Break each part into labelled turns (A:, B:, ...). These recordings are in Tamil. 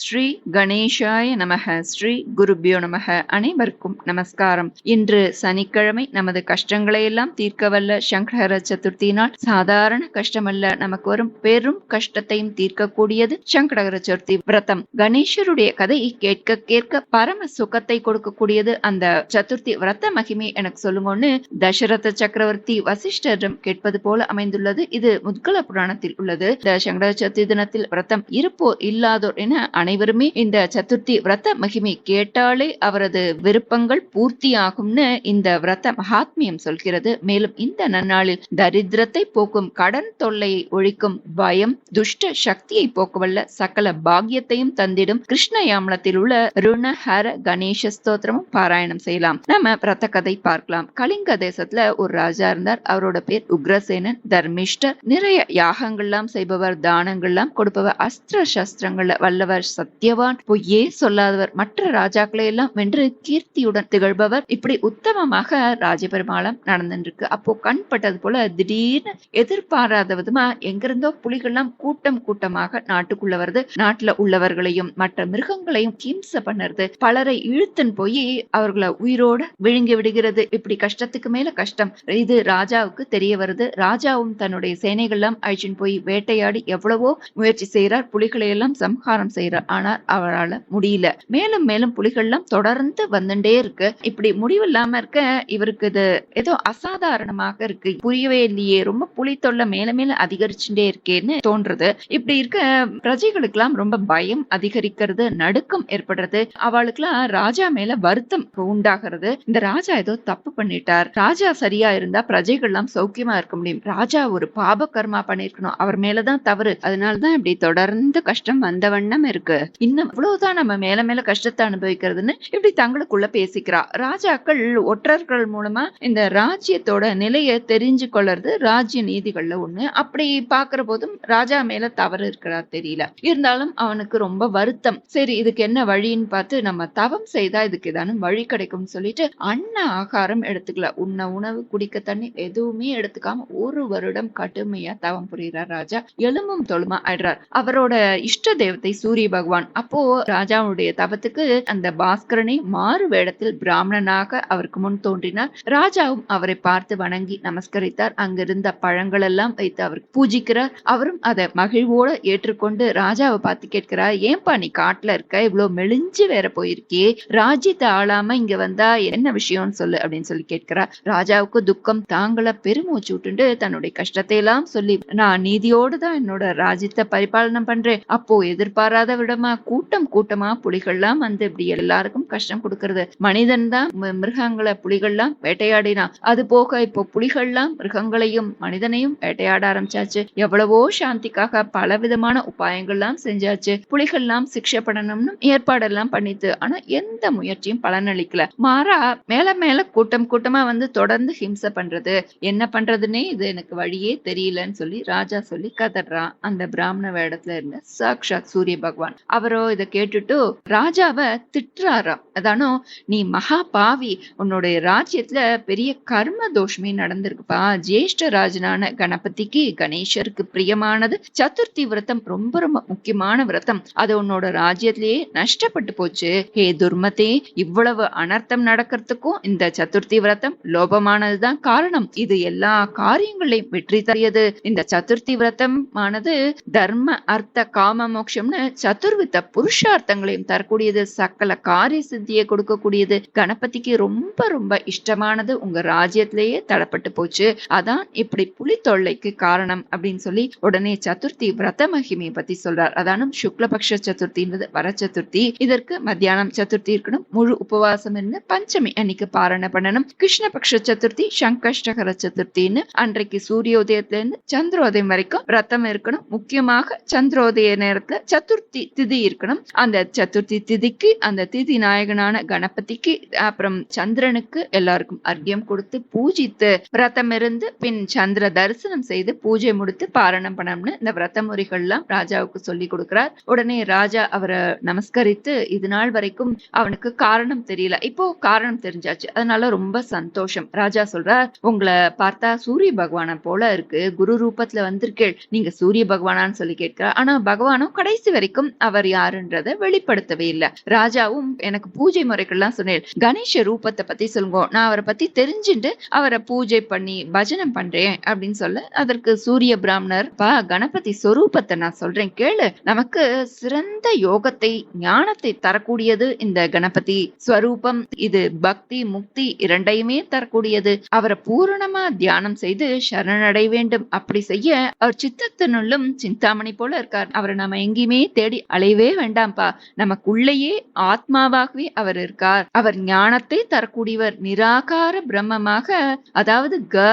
A: ஸ்ரீ கணேஷாய நமக ஸ்ரீ குருபியோ நமக அனைவருக்கும் நமஸ்காரம். இன்று சனிக்கிழமை நமது கஷ்டங்களை எல்லாம் தீர்க்க வல்ல சங்கர சதுர்த்தியினால் சாதாரண கஷ்டமல்ல. நமக்கு வரும் பெரும் கஷ்டத்தையும் தீர்க்கக்கூடியது சங்கடகர சதுர்த்தி விரதம். கணேஷருடைய கதை கேட்க கேட்க பரம சுகத்தை கொடுக்கக்கூடியது அந்த சதுர்த்தி விரத மகிமை எனக்கு சொல்லுங்கன்னு தசரத சக்கரவர்த்தி வசிஷ்டரிடம் கேட்பது போல அமைந்துள்ளது. இது முத்கல புராணத்தில் உள்ளது. இந்த சங்கட சதுர்த்தி தினத்தில் விரதம் இருப்போர் இல்லாதோர் என அனைவருமே இந்த சதுர்த்தி விரத மகிமை கேட்டாலே அவரது விருப்பங்கள் பூர்த்தியாகும்னு இந்த விரத மகாத்மியம் சொல்கிறது. மேலும் இந்த நன்னாளில் தரித்திரத்தை போக்கும் கடன் தொல்லையை ஒழிக்கும் பயம் துஷ்ட சக்தியை போக்குவல்ல சகல பாக்கியத்தையும் தந்திடும் கிருஷ்ணயாமலத்தில் உள்ள ருணஹர கணேச ஸ்தோத்திரமும் பாராயணம் செய்யலாம். நம்ம விரத கதை பார்க்கலாம். கலிங்க தேசத்துல ஒரு ராஜா இருந்தார். அவரோட பேர் உக்ரசேனன். தர்மிஷ்டர். நிறைய யாகங்கள்லாம் செய்பவர் தானங்கள்லாம் கொடுப்பவர் அஸ்திர சஸ்திரங்கள்ல வல்லவர் சத்தியவான். பொய்யே சொல்லாதவர். மற்ற ராஜாக்களை எல்லாம் வென்று கீர்த்தியுடன் திகழ்பவர். இப்படி உத்தமமாக ராஜபெருமாளம் நடந்துருக்கு அப்போ கண் பட்டது போல திடீர்னு எதிர்பாராத விதமா எங்கிருந்தோ புலிகள்லாம் கூட்டம் கூட்டமாக நாட்டுக்குள்ள வருது. நாட்டுல உள்ளவர்களையும் மற்ற மிருகங்களையும் ஹிம்ச பண்ணுறது. பலரை இழுத்துன்னு போய் அவர்களை உயிரோட விழுங்கி விடுகிறது. இப்படி கஷ்டத்துக்கு மேல கஷ்டம். இது ராஜாவுக்கு தெரிய வருது. ராஜாவும் தன்னுடைய சேனைகள்லாம் அழிச்சுன்னு போய் வேட்டையாடி எவ்வளவோ முயற்சி செய்யறார் புலிகளை எல்லாம் சம்ஹாரம் செய்யறார் ஆனால் அவரால் முடியல. மேலும் மேலும் புலிகள்லாம் தொடர்ந்து வந்துட்டே இருக்கு. இப்படி முடிவில்லாம இருக்க இவருக்கு இது ஏதோ அசாதாரணமாக இருக்கு. புரியவே இல்லையே. ரொம்ப புலி தொல்லை மேல மேல அதிகரிச்சுட்டே இருக்கேன்னு தோன்றது. இப்படி இருக்க பிரஜைகளுக்கெல்லாம் ரொம்ப பயம் அதிகரிக்கிறது நடுக்கம் ஏற்படுறது. அவளுக்கெல்லாம் ராஜா மேல வருத்தம் உண்டாகிறது. இந்த ராஜா ஏதோ தப்பு பண்ணிட்டார். ராஜா சரியா இருந்தா பிரஜைகள்லாம் சௌக்கியமா இருக்க முடியும். ராஜா ஒரு பாப கர்மா பண்ணிருக்கணும் அவர் மேலதான் தவறு. அதனாலதான் இப்படி தொடர்ந்து கஷ்டம் வந்த வண்ணம் இருக்கு. இன்னும் இவ்வளவுதான் நம்ம மேல மேல கஷ்டத்தை அனுபவிக்கிறதுன்னு இப்படி தங்களுக்குள்ள பேசிக்கிறா. ராஜாக்கள் ஒற்றர்கள் மூலமா இந்த ராஜ்யத்தோட நிலையை தெரிஞ்சு கொள்றது ராஜ்ய நீதிகள்ல ஒண்ணு. அப்படி பாக்குற போதும் ராஜா மேல தவறு இருக்கிறா தெரியல. இருந்தாலும் அவனுக்கு ரொம்ப வருத்தம். சரி இதுக்கு என்ன வழின்னு பார்த்து நம்ம தவம் செய்தா இதுக்கு ஏதானும் வழி கிடைக்கும்னு சொல்லிட்டு அன்ன ஆகாரம் எடுத்துக்கல. உண்ண உணவு குடிக்க தண்ணி எதுவுமே எடுத்துக்காம ஒரு வருடம் கடுமையா தவம் புரிகிறார் ராஜா. எலும்பும் தொழுமா ஆயிடுறார். அவரோட இஷ்ட தேவத்தை சூரிய பகவான். அப்போ ராஜாவுடைய தவத்துக்கு அந்த பாஸ்கரனை மாறு வேடத்தில் பிராமணனாக அவருக்கு முன் தோன்றினார். ராஜாவும் அவரை பார்த்து வணங்கி நமஸ்கரித்தார். அங்கிருந்த பழங்கள் எல்லாம் வைத்து அவர் பூஜிக்கிறார். அவரும் அதை மகிழ்வோட ஏற்றுக்கொண்டு ராஜாவை பார்த்து கேட்கிறார் ஏன்பா நீ காட்டுல இருக்க? இவ்வளவு மெலிஞ்சு வேற போயிருக்கே ராஜ்யத்தை ஆளாம இங்க வந்தா என்ன விஷயம்னு சொல்லு அப்படின்னு சொல்லி கேட்கிறார். ராஜாவுக்கு துக்கம் தாங்கள பெருமூச்சு விட்டுண்டு தன்னுடைய கஷ்டத்தை எல்லாம் சொல்லி நான் நீதியோடு தான் என்னோட ராஜ்யத்தை பரிபாலனம் பண்றேன். அப்போ எதிர்பாராத விடமா கூட்டம் கூட்டமா புலிகள்லாம் வந்து இப்படி எல்லாருக்கும் கஷ்டம் கொடுக்கறது. மனிதன் தான் மிருகங்களை புலிகள்லாம் வேட்டையாடினான். அது போக இப்போ புலிகள்லாம் மிருகங்களையும் மனிதனையும் வேட்டையாட ஆரம்பிச்சாச்சு. எவ்வளவோ சாந்திக்காக பல விதமான உபாயங்கள்லாம் செஞ்சாச்சு. புலிகள்லாம் சிக்ஷை பண்ணணும்னு ஏற்பாடெல்லாம் பண்ணித்து ஆனா எந்த முயற்சியும் பலனளிக்கல. மாறா மேல மேல கூட்டம் கூட்டமா வந்து தொடர்ந்து ஹிம்சை பண்றது. என்ன பண்றதுன்னே இது எனக்கு வழியே தெரியலன்னு சொல்லி ராஜா சொல்லி கதறான் அந்த பிராமண வேடத்துல இருந்த சாக்ஷாத் சூரிய பகவான். அவரோ இதை கேட்டுட்டு ராஜாவை திட்டுறாராம். அதானோ நீ மகா பாவி உன்னுடைய ராஜ்யத்துல பெரிய கர்ம தோஷமே நடந்திருக்குப்பா. ஜேஷ்ட ராஜனான கணபதிக்கு கணேசருக்கு பிரியமானது சதுர்த்தி விரதம் ரொம்ப ரொம்ப முக்கியமான விரதம். அது உன்னோட ராஜ்யத்திலேயே நஷ்டப்பட்டு போச்சு. ஹே துர்மதே இவ்வளவு அனர்த்தம் நடக்கிறதுக்கும் இந்த சதுர்த்தி விரதம் லோபமானதுதான் காரணம். இது எல்லா காரியங்களையும் வெற்றி தரியது இந்த சதுர்த்தி விரதம் ஆனது தர்ம அர்த்த காம மோட்சம்னு சதுர்வித புருஷார்த்தங்களையும் தரக்கூடியது சக்கல காரிய சித்தியை கொடுக்கக்கூடியது. கணபதிக்கு ரொம்ப ரொம்ப இஷ்டமானது உங்க ராஜ்யத்திலேயே தடப்பட்டு போச்சு. அதான் இப்படி புலி தொல்லைக்கு காரணம் அப்படின்னு சொல்லி உடனே சதுர்த்தி விரத மகிமையை பத்தி சொல்றார். அதானும் சுக்லபக்ஷ சதுர்த்தின்றது வர சதுர்த்தி. இதற்கு மத்தியானம் சதுர்த்தி இருக்கணும். முழு உபவாசம் இருந்து பஞ்சமி அன்னைக்கு பாரணை பண்ணணும். கிருஷ்ணபக்ஷ சதுர்த்தி சங்கஷ்டகர சதுர்த்தின்னு அன்றைக்கு சூரியோதயத்துல இருந்து சந்திரோதயம் வரைக்கும் விரதம் இருக்கணும். முக்கியமாக சந்திரோதய நேரத்துல சதுர்த்தி திதி இருக்கணும். அந்த சதுர்த்தி திதிக்கு அந்த திதி நாயகனான கணபதிக்கு அப்புறம் சந்திரனுக்கு எல்லாருக்கும் அர்க்கியம் கொடுத்து பூஜித்து விரதம் இருந்து பின் சந்திர தரிசனம் செய்து பூஜை முடித்து பாரணம் பண்ணணும்னு இந்த விரத முறைகள்லாம் ராஜாவுக்கு சொல்லி கொடுக்கிறார். உடனே ராஜா அவரை நமஸ்கரித்து இது நாள் வரைக்கும் அவனுக்கு காரணம் தெரியல. இப்போ காரணம் தெரிஞ்சாச்சு. அதனால ரொம்ப சந்தோஷம். ராஜா சொல்றார் உங்களை பார்த்தா சூரிய பகவானை போல இருக்கு. குரு ரூபத்துல வந்திருக்கேள். நீங்க சூரிய பகவானான்னு சொல்லி கேட்கிறார். ஆனா பகவானும் கடைசி வரைக்கும் அவர் யாருன்றத வெளிப்படுத்தவே இல்ல. ராஜாவும் எனக்கு பூஜை முறைகள்லாம் சொன்னேன் கணேஷ ரூபத்தை பத்தி சொல்லுங்க நான் அவரை பத்தி தெரிஞ்சுட்டு அவரை பூஜை பண்ணி பஜனம் பண்றேன் அப்படின்னு சொல்ல அதற்கு சூரிய பிராமணர் பா கணபதி சொரூபத்தை நான் சொல்றேன் கேளு. நமக்கு சிறந்த யோகத்தை ஞானத்தை தரக்கூடியது இந்த கணபதி ஸ்வரூபம். இது பக்தி முக்தி இரண்டையுமே தரக்கூடியது. அவரை பூரணமா தியானம் செய்து சரணடை வேண்டும். அப்படி செய்ய அவர் சித்தத்தினுள்ளும் சிந்தாமணி போல இருக்கார். அவரை நாம எங்கேயுமே தேடி அலையவே வேண்டாம்ப்பா. நமக்குள்ளேயே ஆத்மாவாகவே அவர் இருக்கார். அவர் ஞானத்தை தரக்கூடியவர் நிராகார பிரம்மமாக அதாவது க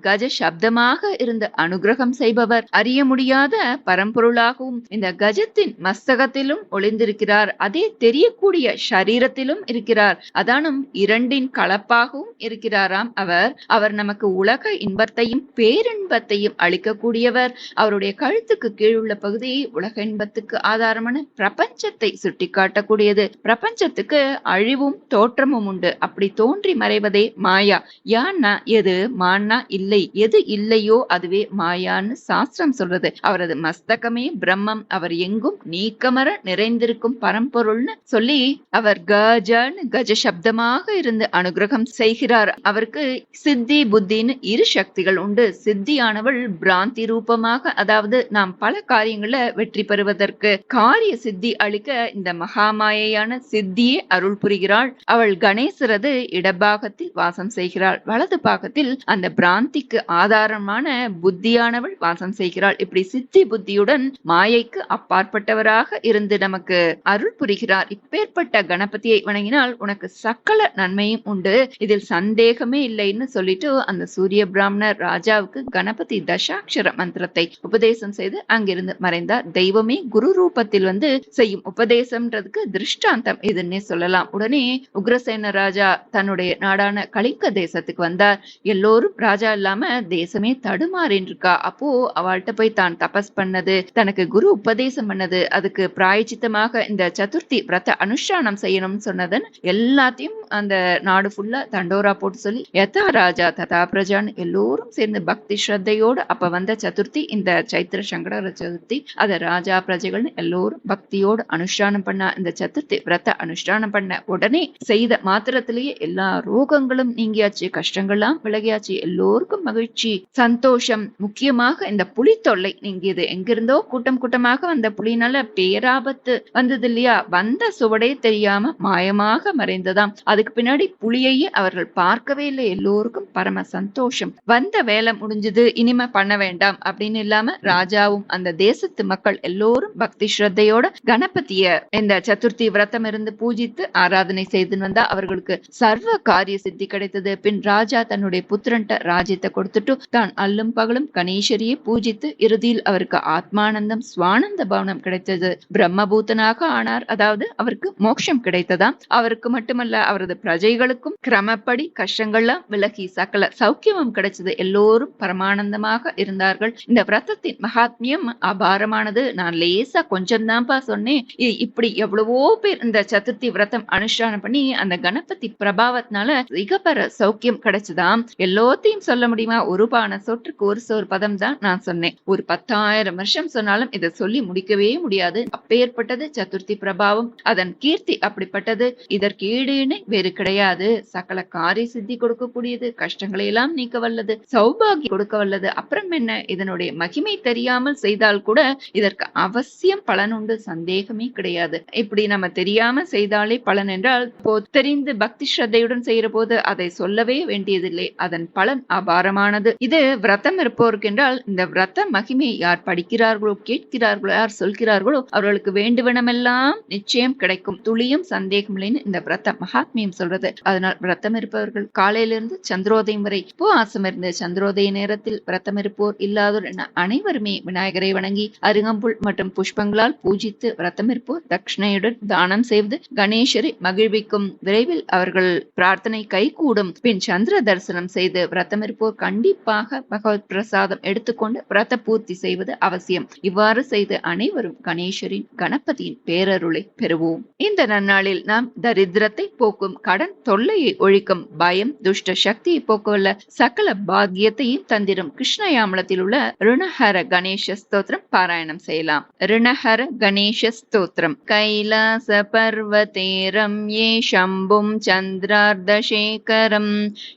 A: கஜ சப்தமாக இருந்து அனுகிரகம் செய்பவர். அறிய முடியாத பரம்பொருளாகவும் இந்த கஜத்தின் மஸ்தகத்திலும் ஒளிந்திருக்கிறார். அதே தெரியக்கூடிய சரீரத்திலும் இருக்கிறார். அதானும் இரண்டின் கலப்பாகவும் இருக்கிறாராம் அவர். அவர் நமக்கு உலக இன்பத்தையும் பேரின்பத்தையும் அளிக்கக்கூடியவர். அவருடைய கழுத்துக்கு கீழுள்ள பகுதி உலக இன்பத்துக்கு ஆதாரமான பிரபஞ்சத்தை சுட்டிக்காட்டக்கூடியது. பிரபஞ்சத்துக்கு அழிவும் தோற்றமும் உண்டு. அப்படி தோன்றி மறைவதே மாயா. யான்னா எது? மான்னா இல்லை. எது இல்லையோ அதுவே மாயான்னு சாஸ்திரம் சொல்றது. அவரது மஸ்தகமே பிரம்மம். அவர் எங்கும் நீக்கமர நிறைந்திருக்கும் பரம்பொருள்னு சொல்லி அவர் கஜன்னு கஜ சப்தமாக இருந்து அனுகிரகம் செய்கிறார். அவருக்கு சித்தி புத்தின்னு இரு சக்திகள் உண்டு. சித்தியானவள் பிராந்தி ரூபமாக அதாவது நாம் பல காரியங்களை வெற்றி பெறுவதற்கு காரிய சித்தி அளிக்க இந்த மகாமாயையான சித்தியே அருள் புரிகிறாள். அவள் கணேசரது இடபாகத்தில் வாசம் செய்கிறாள். வலது பாகத்தில் அந்த பிராந்திக்கு ஆதாரமான புத்தியானவள் வாசம் செய்கிறாள். இப்படி சித்தி புத்தியுடன் மாயைக்கு அப்பாற்பட்டவராக இருந்து நமக்கு அருள் புரிகிறார். இப்பேற்பட்ட கணபதியை வணங்கினால் உனக்கு சக்கல நன்மையும் உண்டு. இதில் சந்தேகமே இல்லைன்னு சொல்லிட்டு அந்த சூரிய பிராமணர் ராஜாவுக்கு கணபதி தசாட்சர மந்திரத்தை உபதேசம் செய்து அங்கிருந்து மறைந்தார். தெய்வமே குரு ரூப ரூபத்தில் வந்து செய்யும் உபதேசம்ன்றதுக்கு திருஷ்டாந்தம் இதுன்னே சொல்லலாம். உடனே உக்ரசேன ராஜா தன்னுடைய நாடான கலிங்க தேசத்துக்கு வந்தார். எல்லோரும் ராஜா இல்லாம தேசமே தடுமாறின்னு இருக்கா அப்போ அவள்கிட்ட போய் தான் தபஸ் பண்ணது தனக்கு குரு உபதேசம் பண்ணது அதுக்கு பிராயச்சித்தமாக இந்த சதுர்த்தி விரத அனுஷ்டானம் செய்யணும்னு சொன்னதன் எல்லாத்தையும் அந்த நாடு ஃபுல்லா தண்டோரா போட்டு சொல்லி யதா ராஜா ததா பிரஜான்னு எல்லோரும் சேர்ந்து பக்தி ஸ்ரத்தையோடு அப்ப வந்த சதுர்த்தி இந்த சைத்திர சங்கர சதுர்த்தி அத ராஜா பிரஜைகள்னு எல்லோரும் பக்தியோடு அனுஷ்டானம் பண்ணா இந்த சத்துர்த்தி விரத அனுஷ்டானம் பண்ண உடனே செய்த மாத்திரத்திலேயே எல்லா ரோகங்களும் நீங்கியாச்சு கஷ்டங்கள்லாம் விலகியாச்சு. எல்லோருக்கும் மகிழ்ச்சி சந்தோஷம். முக்கியமாக இந்த புலி தொல்லை நீங்கியது. எங்கிருந்தோ கூட்டம் கூட்டமாக வந்த புலினால பேராபத்து வந்தது இல்லையா? வந்த சுவடே தெரியாம மாயமாக மறைந்ததாம். அதுக்கு பின்னாடி புலியையே அவர்கள் பார்க்கவே இல்லை. எல்லோருக்கும் பரம சந்தோஷம். வந்த வேலை முடிஞ்சது இனிமே பண்ண வேண்டாம் அப்படின்னு இல்லாம ராஜாவும் அந்த தேசத்து மக்கள் எல்லோரும் பக்தி ஸ்ரத்தையோட கணபதிய இந்த சதுர்த்தி விரதம் இருந்து பூஜித்து ஆராதனை செய்து வந்தா அவர்களுக்கு சர்வ காரிய சித்தி கிடைத்தது. பின் ராஜா தன்னுடைய புத்திரன்ட்ட ராஜ்யத்தை கொடுத்துட்டு தான் அல்லும் பகலும் கணேசரியை பூஜித்து இறுதியில் அவருக்கு ஆத்மானந்தம் சுவானந்த பவனம் கிடைத்தது. பிரம்மபூத்தனாக ஆனார். அதாவது அவருக்கு மோட்சம் கிடைத்ததாம் அவருக்கு மட்டுமல்ல அவரது பிரஜைகளுக்கும் கிரமப்படி கஷ்டங்கள்லாம் விலகி சகல சௌக்கியமும் கிடைச்சது. எல்லோரும் பரமானந்தமாக இருந்தார்கள். இந்த விரதத்தின் மகாத்மியம் அபாரமானது. நான் லேசா கொஞ்சம் தான்ப்பா சொன்னேன். இப்படி எவ்வளவோ பேர் இந்த சதுர்த்தி விரதம் அனுஷ்டானம் பண்ணி அந்த கணபதி பிரபாவத்தினால மிகப்பெற சௌக்கியம் கிடைச்சதாம் எல்லாத்தையும் சொல்ல முடியுமா? ஒரு பான சொற்றுக்கு ஒரு சோறு பதம் தான் நான் சொன்னேன். ஒரு பத்தாயிரம் வருஷம் சொன்னாலும் இதை சொல்லி முடிக்கவே முடியாது. அப்பேற்பட்டது சதுர்த்தி பிரபாவம். அதன் கீர்த்தி அப்படிப்பட்டது. இதற்கு ஈடுன்னு வேறு கிடையாது. சகல காரிய சித்தி கொடுக்கக்கூடியது. கஷ்டங்களை எல்லாம் நீக்க வல்லது. சௌபாகி கொடுக்க வல்லது. அப்புறம் என்ன? இதனுடைய மகிமை தெரியாமல் செய்தால் கூட இதற்கு அவசியம் பலன் உண்டு சந்தேகமே கிடையாது. இப்படி நம்ம தெரியாம செய்தாலே பலன் என்றால் இப்போ தெரிந்து பக்தி ஸ்ரத்தையுடன் செய்யற போது அதை சொல்லவே வேண்டியதில்லை. அதன் பலன் அபாரமானது. இது விரதம் இருப்போருக்கு என்றால் இந்த விரத மகிமை யார் படிக்கிறார்களோ கேட்கிறார்களோ யார் சொல்கிறார்களோ அவர்களுக்கு வேண்டுவனமெல்லாம் நிச்சயம் கிடைக்கும். துளியும் சந்தேகம் இல்லைன்னு இந்த விரத மகாத்மியம் சொல்றது. அதனால் விரதம் இருப்பவர்கள் காலையிலிருந்து சந்திரோதயம் வரை உபவாசம் இருந்த சந்திரோதய நேரத்தில் விரதம் இருப்போர் இல்லாதோர் என அனைவருமே விநாயகரை வணங்கி அருகம்புல் மற்றும் புஷ்பங்கள் புஷ்பங்களால் பூஜித்து விரதமிருப்போர் தட்சிணையுடன் தானம் செய்வது கணேசரை மகிழ்விக்கும். விரைவில் அவர்கள் பிரார்த்தனை கைகூடும். பின் சந்திர தரிசனம் செய்து விரதமிருப்போர் கண்டிப்பாக பகவத் பிரசாதம் எடுத்துக்கொண்டு விரத பூர்த்தி செய்வது அவசியம். இவ்வாறு செய்து அனைவரும் கணேசரின் கணபதியின் பேரருளை பெறுவோம். இந்த நன்னாளில் நாம் தரித்திரத்தை போக்கும் கடன் தொல்லையை ஒழிக்கும் பயம் துஷ்ட சக்தியை போக்கவல்ல சகல பாக்கியத்தையும் தந்திரும் கிருஷ்ணயாமலத்தில் உள்ள ருணஹர கணேச ஸ்தோத்திரம் பாராயணம் செய்யலாம். ருணஹர हर गणेशस्तोत्रम्। कैलासपर्वते रम्ये शम्भुं चन्द्रार्धशेखरम्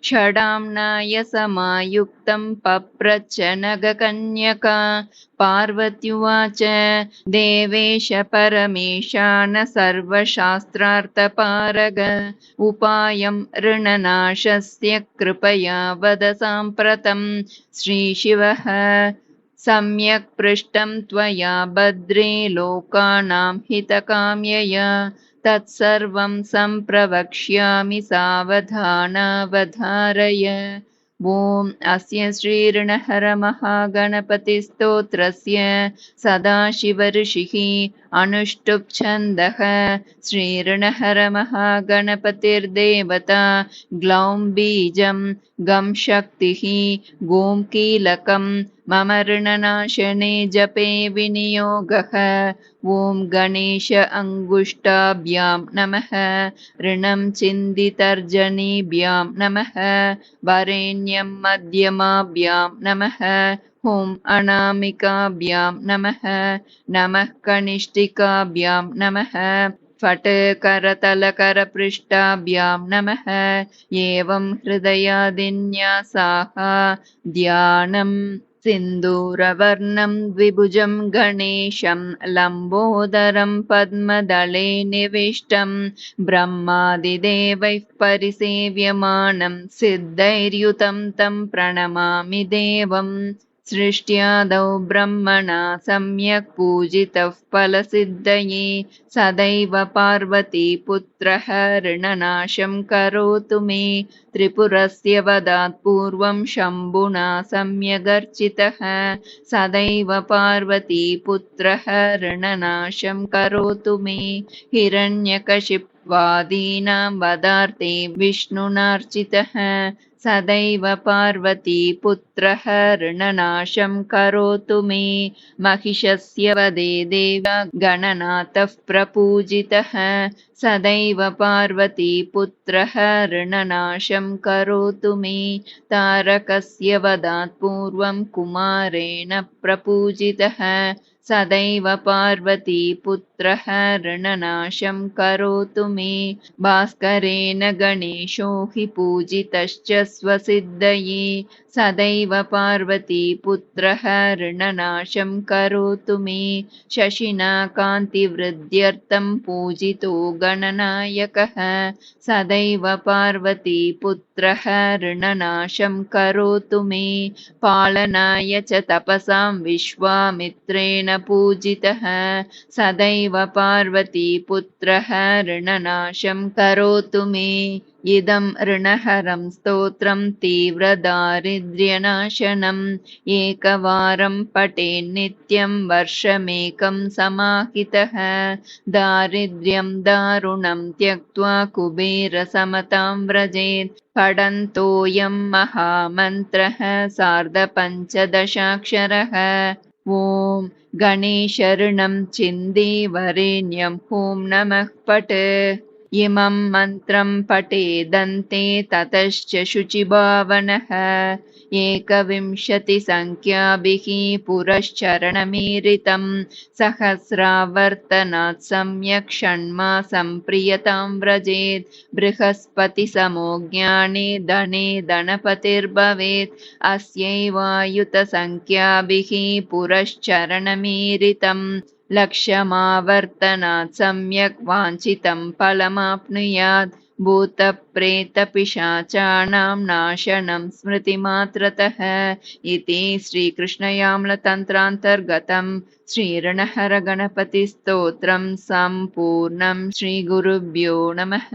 A: षडाम्नायसमायुक्तम् पप्रनगकन्यका पार्वत्युवाच देवेश परमेशान सर्वशास्त्रार्थपारग उपायम् ऋणनाशस्य कृपया वद साम्प्रतम् श्रीशिवः सम्यक् पृष्टं त्वया भद्रे लोकानां हितकाम्यया। तत्सर्वं सम्प्रवक्ष्यामि सावधानावधारय। ॐ अस्य श्रीऋणहरमहागणपतिस्तोत्रस्य सदाशिवऋषिः अनुष्टुप्छन्दः। श्रीऋणहरमहागणपतिर्देवता ग्लौं बीजं गं शक्तिः। गों कीलकं मम ऋणनाशने जपे विनियोगः। ॐ गणेश अङ्गुष्टाभ्यां नमः। ऋणं चिन्तितर्जनीभ्यां नमः। वरेण्यं मध्यमाभ्यां नमः। अनामिकाभ्यां नमः। नमः कनिष्ठिकाभ्यां नमः। फट् करतलकरपृष्ठाभ्यां नमः। एवं हृदयादिन्यासाः। ध्यानम् सिन्दूरवर्णं द्विभुजं गणेशं लम्बोदरं पद्मदले निविष्टं ब्रह्मादिदेवैः परिसेव्यमानं सिद्धैर्युतं तं प्रणमामि देवम् सृष्ट्यादौ ब्रह्मणा सम्यक् पूजितः फलसिद्धये। सदैव पार्वतीपुत्रः ऋणनाशं करोतु मे। त्रिपुरस्य वदात् पूर्वं शम्भुना सम्यगर्चितः। सदैव पार्वतीपुत्रः ऋणनाशं करोतु मे। हिरण्यकशिप्वादीनां वदार्थे विष्णुनार्चितः सदैव पार्वतीपुत्रः ऋणनाशं करोतु मे महिषस्य वदे देव गणनाथः प्रपूजितः। सदैव पार्वतीपुत्रः ऋणनाशं करोतु मे तारकस्य वदात् पूर्वं कुमारेण प्रपूजितः सदैव पार्वतीपुत्रः ऋणनाशं करोतु मे। भास्करेण गणेशो हि पूजितश्च स्वसिद्धये सदैव पार्वतीपुत्रः ऋणनाशं करोतु मे शशिना कान्तिवृद्ध्यर्थं पूजितो गणनायकः। सदैव पार्वतीपुत्रः ऋणनाशं करोतु मे पालनाय च तपसां विश्वामित्रेण पूजितः। सदैव पार्वतीपुत्रः ऋणनाशं करोतु मे इदं ऋणहरं स्तोत्रं तीव्रदारिद्र्यनाशनम् एकवारं पठेन्नित्यं वर्षमेकं समाहितः। दारिद्र्यं दारुणं त्यक्त्वा कुबेरसमतां व्रजेत्। पठन्तोऽयं महामन्त्रः सार्धपञ्चदशाक्षरः। ॐ गणेशऋणं चिन्देवरेण्यं ॐ नमः पट इमं मन्त्रं पठेदन्ते ततश्च शुचिभावनः। एकविंशतिसङ्ख्याभिः पुरश्चरणमीरितं सहस्रावर्तनात् सम्यक् षण्मासं प्रियतां व्रजेत्। बृहस्पतिसमो ज्ञाने धने धनपतिर्भवेत्। अस्यैवायुतसङ्ख्याभिः पुरश्चरणमीरितम् लक्ष्यमावर्तनात् सम्यक् वाञ्छितं फलमाप्नुयात् भूतप्रेतपिशाचानां नाशनं स्मृतिमात्रतः इति श्रीकृष्णयाम्लतन्त्रान्तर्गतं श्रीरणहरगणपतिस्तोत्रं सम्पूर्णं श्रीगुरुभ्यो नमः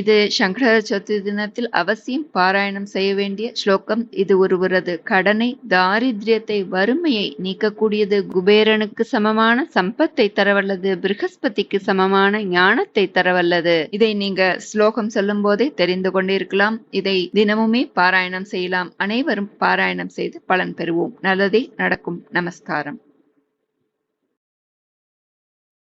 A: இது சங்கர சதுர்த்தி தினத்தில் அவசியம் பாராயணம் செய்ய வேண்டிய ஸ்லோகம் இது ஒருவரது கடனை தாரித்ரியத்தை வறுமையை நீக்கக்கூடியது குபேரனுக்கு சமமான சம்பத்தை தரவல்லது பிருகஸ்பதிக்கு சமமான ஞானத்தை தரவல்லது. இதை நீங்க ஸ்லோகம் சொல்லும் போதே தெரிந்து கொண்டிருக்கலாம். இதை தினமுமே பாராயணம் செய்யலாம். அனைவரும் பாராயணம் செய்து பலன் பெறுவோம். நல்லதே நடக்கும். நமஸ்காரம்.